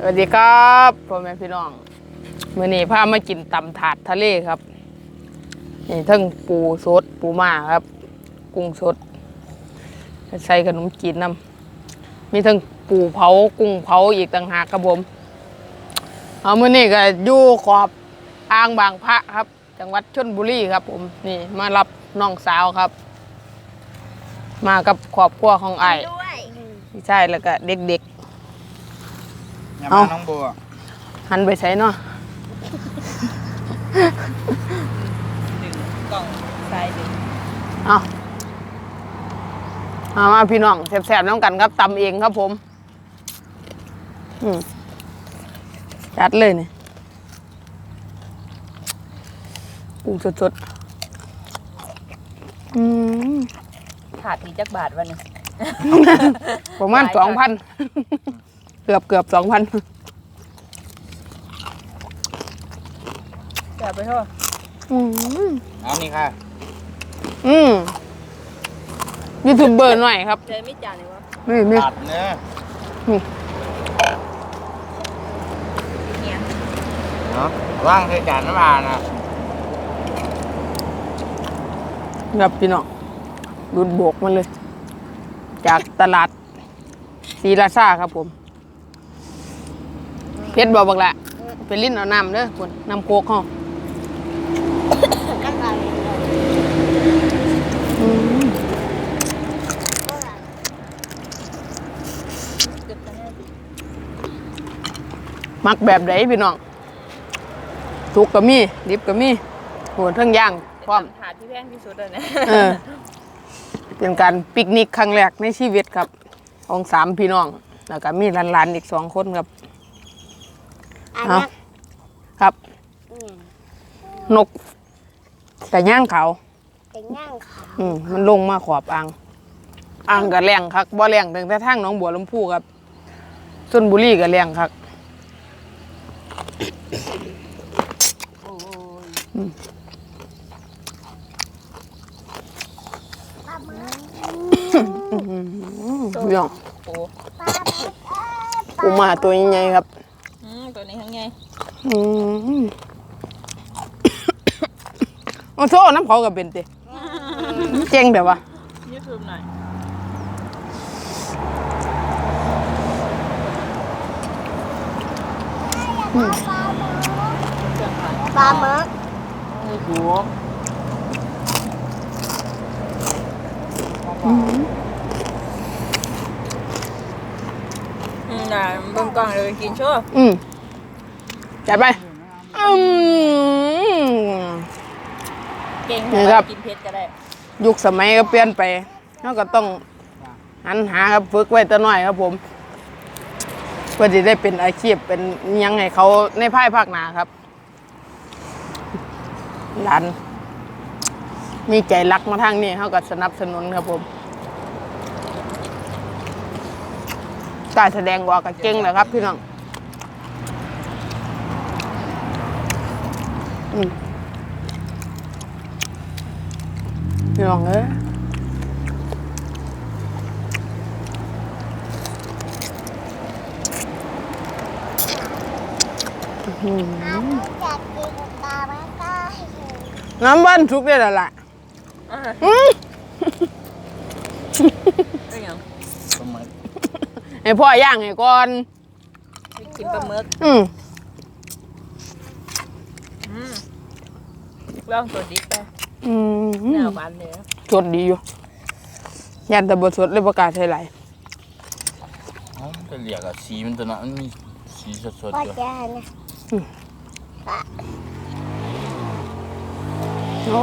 สวัสดีครับพ่อแม่พี่น้องมื้อนี้พามากินตำถาดทะเลครับนี่ทั้งปูสดปูม่าครับ กุ้งสดใส่ขนมจีนน้ำมีทั้งปูเผากุ้งเผาอีกต่างหากครับผมเอามื้อนี้ก็อยู่ขอบอ่างบางพระครับ จังหวัดชลบุรีครับ ผมนี่มารับน้องสาวครับ มากับครอบครัวของไอ้ายด้วยพี่ชายแล้วก็เด็ก อย่าเอ้ามาน้องบัวๆหันไปใส่เนาะดึงกล่องซ้ายดึงเอาเอามาพี่น้องแสบๆน้องกันครับตำเองครับผมอืมจัดเลยเนี่ยกุ้งสดๆอืมขาดอีกจักบาทวันนี้ประมาณหลายสจัองพันดเกือบเกือบสองพันจะไปเท่าอืมเอานี่ค่ะอืมยูทูบเบอร์หน่อยครับเจอไม่จานเลยวะนี่นี่ตัดเนื้อเนี่ยเนาะว่างใส่จานน้ำอานะครับพี่น้องรุดโบกมาเลย จากตลาดศรีราชาครับผม เพชรบอกบักละเป็นลิ้นเอาน้ำเด้อคนน้ำโคกห้องนั่งอะไรเกือบจะได้มักแบบไหนพี่น้องทุกก็มีดิบก็มีโหทั้งย่างพร้อมถาดที่แพงที่สุดเลยนะเออเป็นการปิกนิกครั้งแรกในชีวิตครับ ของสามพี่น้อง แล้วก็มีหลานๆอีกสองคนครับอัน เอานี้ครับอืมนกแต่ย่างเขาเป็นย่างขาอืมมันลงมาขอบอ่างอ่างก็แรงคักบ่แรงตั้งแต่ทางหน้องบัวลำพูครับชนบุรีก็แรงคักโอ้ยปลาหมึกพี่น้องโอ้ปลาหมึกเอ้ยปูมาตัวใหญ่ๆครับ อืมตัวนี้ทั้งไง อืมโอ้โซน้ำเขาก็เป็นติเจ๋งแบบว่ายูทูบหน่อยปลาหมึกโอ้โหอืมได้เบิ่งกล่องเลยกินชั่วอืม จัดไปอืมเก่งนี่ครับกินเผ็ดก็ได้ ยุคสมัยก็เปลี่ยนไปเราก็ต้องหันหาครับฝึกไว้แตัวน้อยครับผม เพื่อที่ได้เป็นอาชีพเป็นอิหยังไงเขาในภายภาคหนาครับหลานมีใจรักมาทางนี้เขาก็สนับสนุนครับผมการแสดงว่าก็เก่งแหละครับพี่น้อง พี่น้องเอ้ยปลาหมึกอยากกินปลาหมึกได้น้ำบ้านทุกได้แล้วล่ะอะอืมเป็นหยังปลาหมึกให้พ่อย่างให้ก่อนกินปลาหมึกอืมอืมลองตัวดิบไป อืมแนวบานเลยสดดีอยู่ยันแต่บสดเลยประกล้าศใช่ไรเอ้าจะเหลียกอะสีมันตัวนั้นมันมีสีสดว่าๆอยู่จะเนี่ยโอ้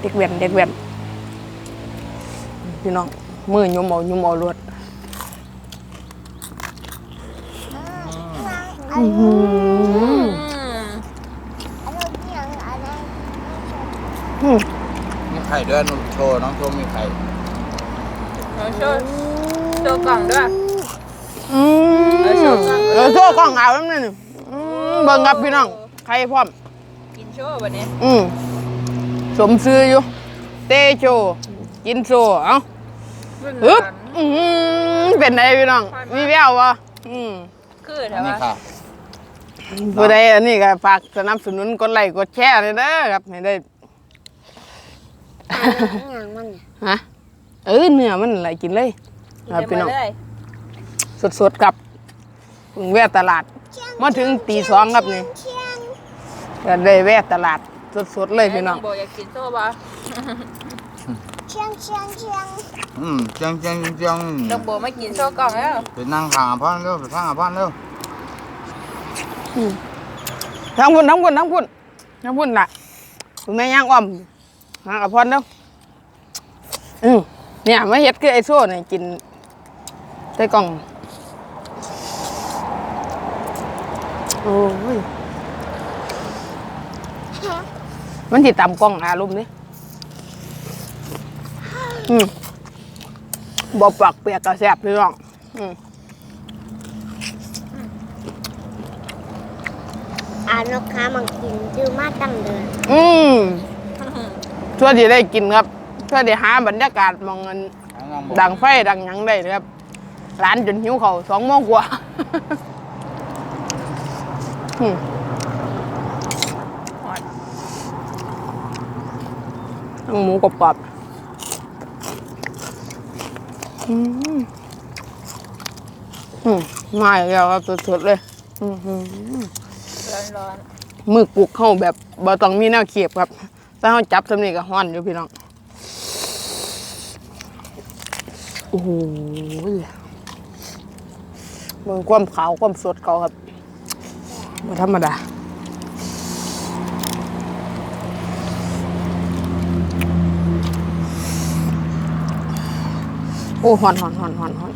เด็กแว่นเด็กแว่นพี่น้องมือยุ่มเอายุ่มเอารวดอันนี้อืม อันนี้อย่างอันนั้น อืม มีไข่ด้วยนุ่มโชว์น้องโชว์มีไข่เอาโชว์โชว์กล่องด้วยอืมเออโชว์กล้องเออโชว์กล้องเอาแล้วนี่อืมเบิ่งครับพี่น้องใครพร้อม กินโชว์วันนี้อืมสมซื้ออยู่ เตโชกินโซเอ้าเบิ่งฮึบกันอืมเป็นไงพี่น้อง มีแวววะอืม คืออัแต่นนี้ว่าค่ะ ผู้ใดอันนี้ก็ฝากสนับสนุนกดไลค์กดแชร์เลยเด้อครับให้ได้ อย่างมันน่ะฮะเออเนื้อมันไหลกินเลยกินครับได้พี่หมน้อดงเลยสดๆครับเพิ่งแวะตลาดมาถึงตีสองครับนี่เชียงก็ได้แวะตลาดสดๆเลยพี่น้องบอกอยากกินโซ่บะเชียงเชียงเชียงอืมจังจังจังต้องบอกไม่กินโซ่กล่องแล้วไปนั่งทางพ่อนเร็วไปทางพ่อนเร็วทั้งพุ่นทั้งพุ่นทั้งพุ่นทั้งพุ่นล่ะคุณแม่ย่างอ้อม หากับพรเด้ออืมเนี่ยมาเฮ็ดคือไอ้โซ่เนี่ยกินใส่กล่องโอ้ยมันสิตำกล้องอารมณ์นี่อืมบ่ปักเปียกกระแสบพี่น้องอืมอ่านกค้ามันกินดื้อมากตั้งเดิน อืม ช่วยที่ได้กินครับช่วยที่หาบรรยากาศมองเงินทางน้องบอกดังไฟดังหยังได้เลยครับร้านจนหิวเขาวสองโมงกว่า อืมทั้งหมูกรอบๆอืมอืมมาอีกแล้วครับสดๆเลยอือหือร้อนมือกุกเข้าแบบบ่ต้องมีแนวเขียบครับ ถ้าเขาจับสำนีก็ห้อนอยู่พี่น้อง โอ้โหเบิ่งความขาวความสดเขาครับบ่ธรรมดาโอ้หอนหอนหอนหอนหอน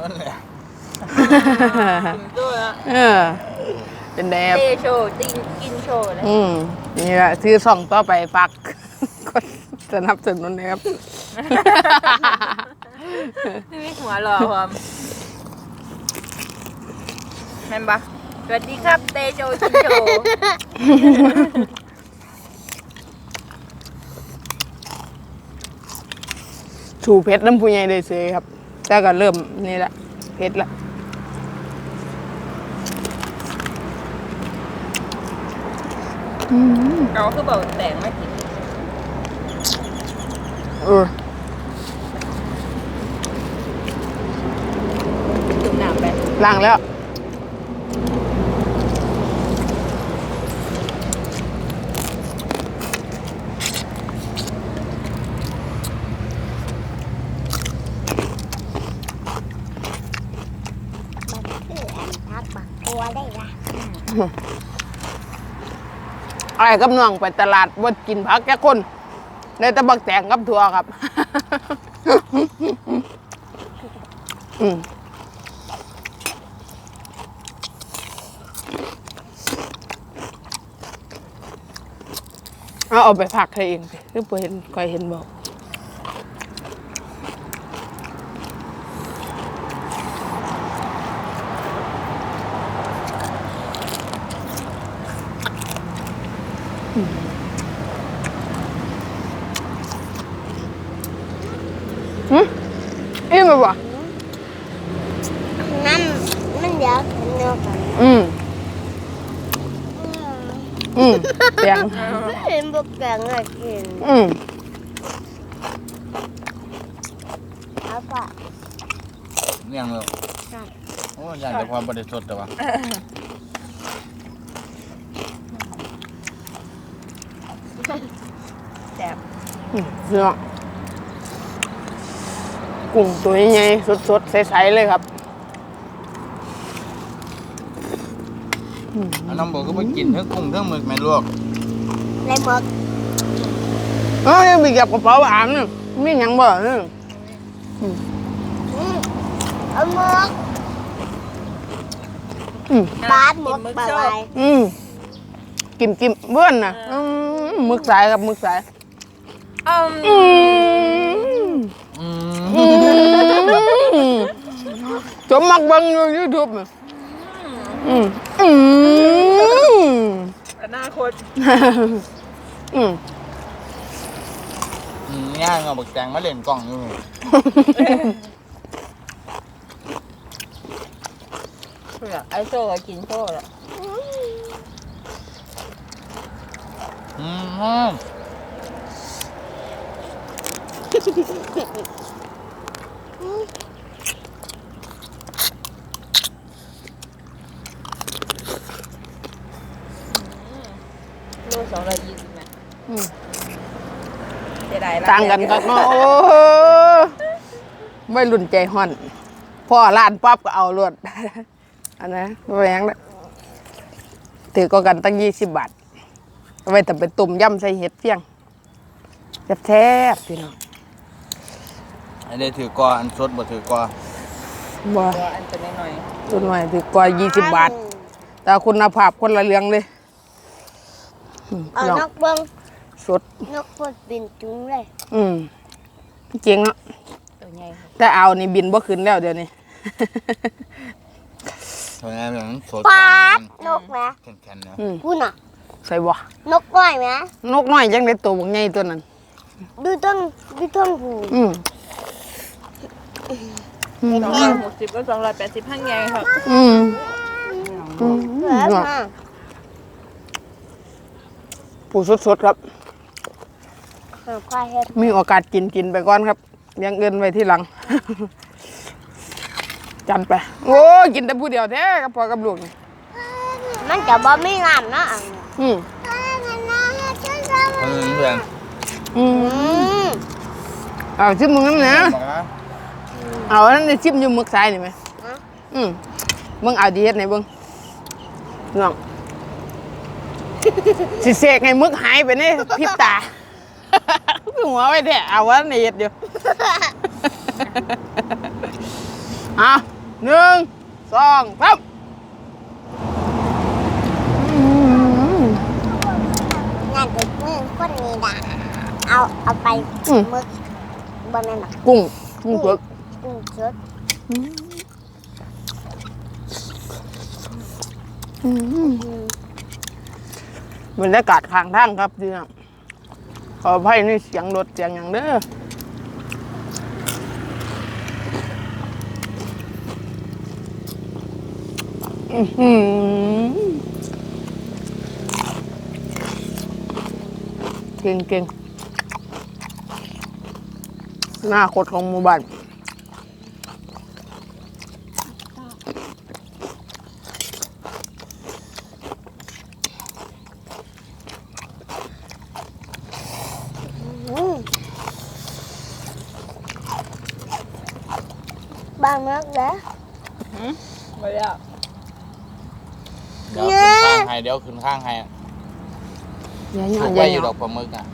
นั่นแหละ ๆ กินโซ่แล้วเออ เป็นแดบเตโชว์ตินกินโชว์เลยอืมนี่แหละซื้อส่องต่อไปฝาก กดสนับสนุนนะครับพี่หัวหล่อความแม่นปะสวัสดีครับเตโชกินโชว์ชูเพชรน้ำผู้ใหญ่ได้เสยครับแต่ก็เริ่มนี่แหละเพชรละ เอาคือบอกแต่งไม่กินเออจุ่มน้ำไปล้างแล้วคืออันทักบักตัวได้ละ ไอ้กับน้องไปตลาดว่ากินผักแค่คนได้ตะบักแตงกับถั่วครับอืมเอาเอาไปผักให้เองสิคือพอเห็นคอยเห็นบอก อิ่มไหมวะนั่นมันเดี๋ยวกินเนื้อกันอืมอืมเสียงเห็นบุกแกงเลยกินอืมเอาปะเนี่ยงเลยครับโอ้ยอยากจะความบริสุทธิ์แต่ว่าแซ่บอืมเนาะ กุ้งตัวใหญ่ๆสดๆใสๆเลยครับอันน้องบอกก็ไปกินเทั้งกุ้งเทั้งหมึกแม่ลวกในหมกเอ้ยมีเก็บกระเป๋าอ่างนี่มีหยังบ่นี่อืมเอาหมกอืมบาดหมกปลาไหลอืมกิมกิมเบื้อนน่ะอืมหมึกสายครับหมึกสาย อืมอืมอื มอืมจมมักเบังอยู่ยูทูบอืมอืมอนาคตอืมออืมย่างเอาบักแตงมาเล่นกล้องอยู่เพื่อไอโซ่ก็กินโซ่ละอืม สองร้อยยี่สิบไหมอืมเสียดายละต่างกันก็เนาะโอ้ไม่รุ่นใจห่อน พ่อร้านปั๊บก็เอารวด อันนั้นแหวงละถือก็กันตั้งยี่สิบบาทเอาไว้แต่เป็นตุ่มย่ำใส่เห็ดเฟียงแซ่บๆพี่น้องไอ้เด้ถือกออันสดบ่ถือกอบ่ตัวอันตัวน้อยตัวหน่อยถือกว่ายี่สิบบาท แต่คุณภาพคนละเรื่องเลยอืม เอาพี่น้องนกเบิ้งสดนกปดบินจุ้งเลย อืมเจ๋งเนาะๆตัวใหญ่ค่ะแต่เอานี่บินบ่ขึ้นแล้วเดี๋ยวนี้เท่านั้นมันสดปาดนกไหมแข็งๆเนาะอืมพูดน่ะ ใส่บ่นกน้อยไหมนกน้อยจังได้ตัวบักใหญ่ตัวนั้น ดูต้นดูต้นหูอืมอืมสองร้อยหกสิบก็สองร้อยแปดสิบห้างใหญ่ค่ะอืม อืมเหลือมา ปูสดๆครับหาควายเฮ็ดมีโอกาสกินกินไปก่อนครับอยังเงินไว้ที่หลัง จันไป โอ้ยกินแต่ผู้เดียวแท้กับพ่อกับลูกนี่มันจะบ่ไม่งามนะอันอืมเออเพื่อนอืมอืมเอาชิมมึงน้ำเนะบอกนะเอาอันนั้นได้ชิมอยู่มึกซ้ายนี่ไหมอืมมึงเอาดีเฮ็ดไหนเบิ่งน้อง สิเสกให้มึกหายไปในพริบตา หัวไว้แท้เอาว่าในเฮ็ดอยู่อะหนึ่งสองสามอืมงานเด็กมือคนนี้ด่าเอาเอาไปอืมมึกบ่แม่นหรอกกุ้งกุ้งสดกุ้งสดอืม บรรยากาศข้างทางครับพี่น้องขออภัยในเสียงรถเสียงอย่างเด้ออื้อหือเก่งเก่งหน้าคดของหมู่บ้าน อืมบางนักแล้ว ไม่ได้ เดี๋ยวขึ้นข้าง ให้เดี๋ยวขึ้นข้างให้อย่าหถูย่อกนอไว้ย่าหอยู่ย่ดออนกปลาหมึกอะ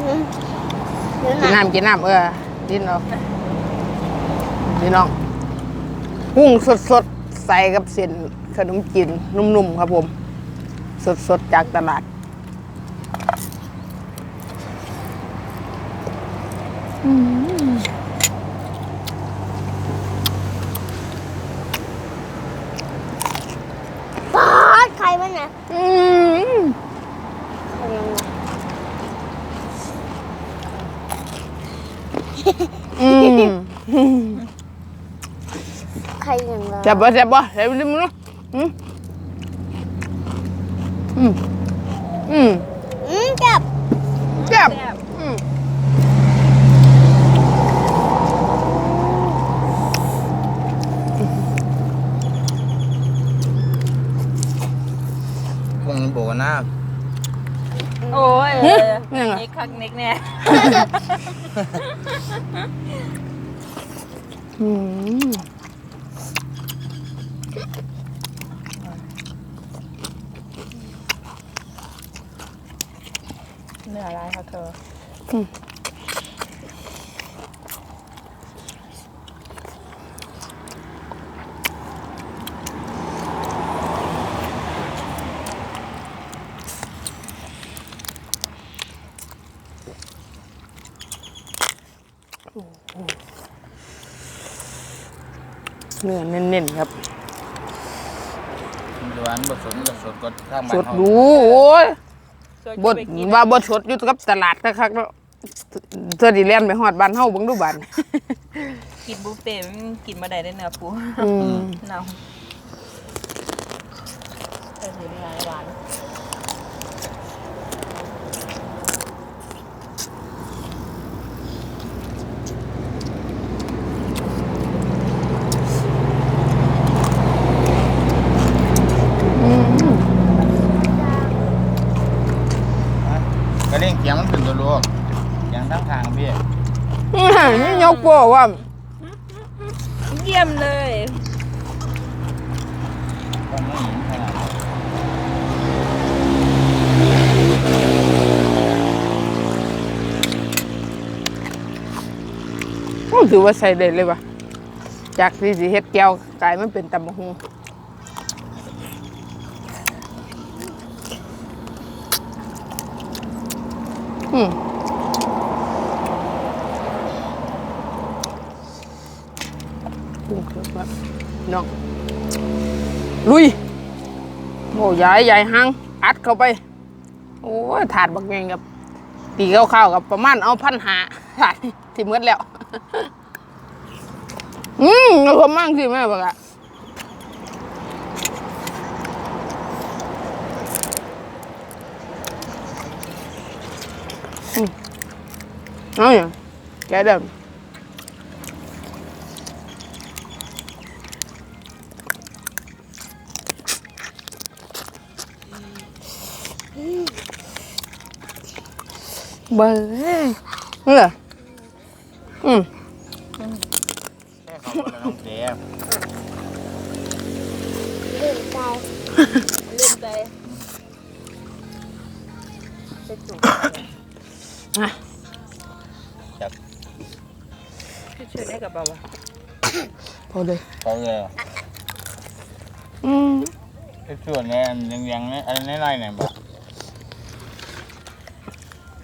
อืมเดี๋ยวกินนะน้ำกินน้ำเออดินเอาพี่น้องกุ้งสดๆ ใส่กับเส้นขนมจีนนุ่มๆ ครับผม สดๆ จากตลาด อืม ปาดใครมันนะ อืม ใครมันนะ อืม ใครอย่างไรแซ่บบ่แซ่บบ่แซ่บดิมึงเนาะอืมอืมอืมอืมจับแซ่บแซ่บอืมพวกนี้บอกว่าหน้าโอ้ยนี่ยังไงนิกคักนิกแน่อืม เนื้ออะไรคะเธอเนื้อเน้นๆครับมันจะหวานผสมกับสดก็ข้างบ้าสนดเขาดูโอ้ยส่ วนบดไปกินว่าบดสดอยู่กับตลาดคักๆแล้วเธอดีเล่นไปฮอดบ้านเฮาเบิ่งดูบ้าน กินบุฟเฟ่ต์มันกินมาได้ได้เนื้อปูอืม เนาแต่ถึงหลายหวาน ก็ เร่งเสียงมันขึ้นตัวลูกเสียงทั้งทางพี่นี่ยกโป้ว่าเยี่ยมเลยต้องไม่เห็นขนาดนั้นโอ้ถือว่าใส่ได้เลยว่ะจากที่สิเฮ็ดแก้วกลายมันเป็นตำบักหุ่ง อืมเครื่องแบบน้องลุยโอ้ยายใหญ่หังอัดเข้าไป โอ้ยถาดบักเงกับตีข้าวๆกับประมาณเอาพันหาถาดที่หมืดแล้ว อืมเอาความมั่งสิแม่บอกอะ เอาอย่างแกเดิ ช่วยได้กับเปล่าวะพอเลยเขาเลยอืมไอ้ส่วนเนี่ยยังยังๆเนี่ยอะไรในไรเนี่ยบอก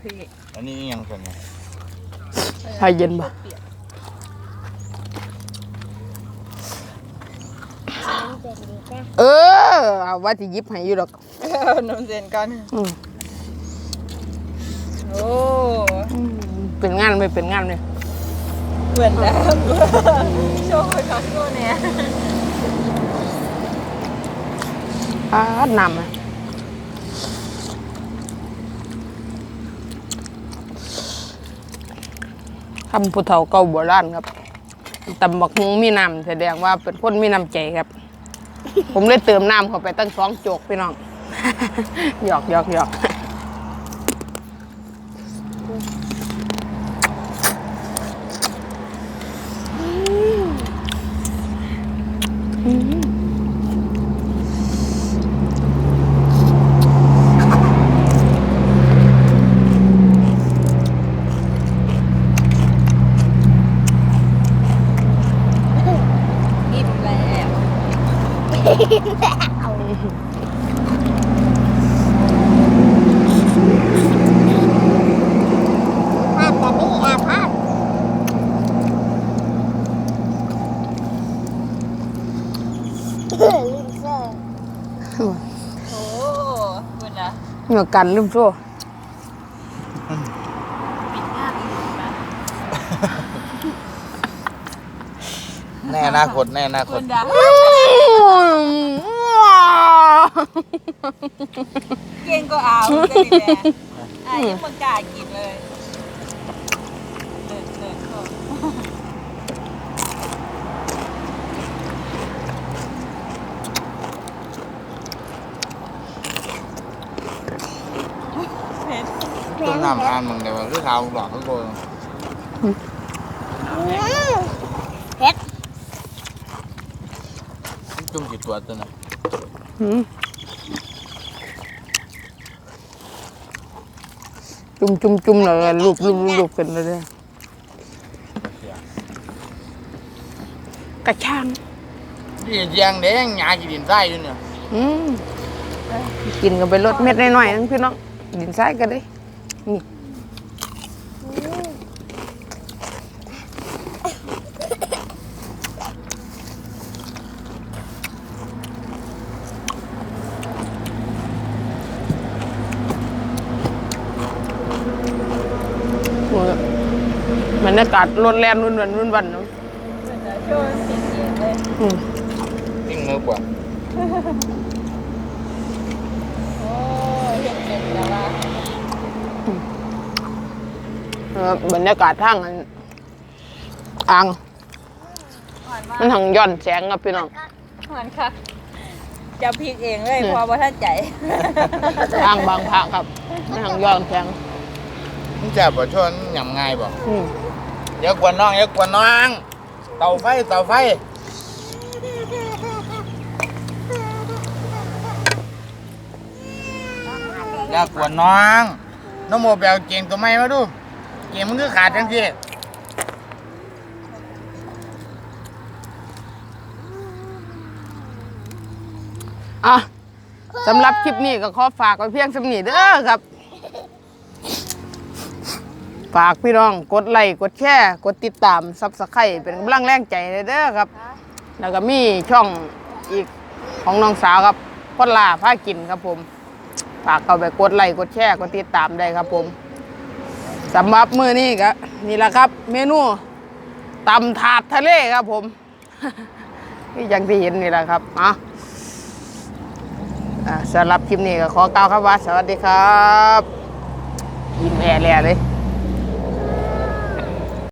พี่อันนี้ยังส่วนเนี่ยให้เย็นบ่เปียกน้ำเย็นดีจ้ะเออเอาว่าจะยิบให้อยู่ดอกเอาน้ำเซนกันอืมโอ้เป็นงานไม่เป็นงานเลย เหมือนแล้วโชว์ไปกับโน่เนี่ยอ่านำอะคำผู้เฒ่าเก่าโบราณครับตำบักฮุงมีน้ำแสดงว่าเป็นคนมีน้ำใจครับ ผมเลยเติมน้ำเข้าไปตั้งสองโจกพี่น้อง หยอกหยอกหยอก อิ่มแล้ว ภาพแต่นี่อาภาพลืมเสื้อ โอ้คุณ นะเหงือกันลืมโซ่ปิดหน้าปิดปากแน่อนาคตแน่อนาคคุตณดาเก่งก็เอาจะดีแม่อะยังมังกล้ากินเลยเดินเดินเข้าเผ็ด ต้นน้ำอ่านมึงเดี๋ยวคือเขาหลอกเขาโกงอืมเผ็ดจุ่มจิตตัวตัวน่ะหืมจุ่มจุ่มจุ่มเลยลูบลูบลูบกันเลยเนี่ยกระช่างพี่เจียงเด้งหยาจีดินไส้อยู่เนี่ยอืมกินกันไปรสเม็ดน้อยๆนึงพี่น้องดินทรายกันเลย นี่บรรยากาศรุนแรงรุนวันรุนวันเนาะชวงสีเย็นเลยอืมยิ่งมือกว่า บรรยากาศทางอันอ่าง หวานมากมันทางย้อนแสงครับพี่น้อง หวานค่ะจะพริกเองเลยเพอว่าท่านใจ ทางบางพระครับมันทางย้อนแสงมึงจะบ่ชวนยำง่ายบ่อืมอย่ากวนน้องอย่ากวนน้อง เตาไฟเตาไฟอย่ากวนน้องน้องโมไปเอาเกงตัวใหม่มาดู เกงมันคือขาดจังซี่อะสำหรับคลิปนี้ก็ขอฝากไว้เพียงสำนีเด้อครับ ฝากพี่น้องกดไลค์กดแชร์กดติดตามซับสไครต์เป็นกำลังแรงใจเลยเด้อครับ แล้วก็มีช่องอีกของน้องสาวครับพดลาผ้ากินครับผม ฝากเข้าไปกดไลค์กดแชร์กดติดตามได้ครับผม สำหรับมื้อนี้ก็นี่แหละครับ เมนูตำถาดทะเลครับผมที่อย่างที่เห็นนี่แหละครับอะอ่าสำหรับคลิปนี้ก็ขอกล่าวคำว่าสวัสดีครับ ยิ้มแอร์เลย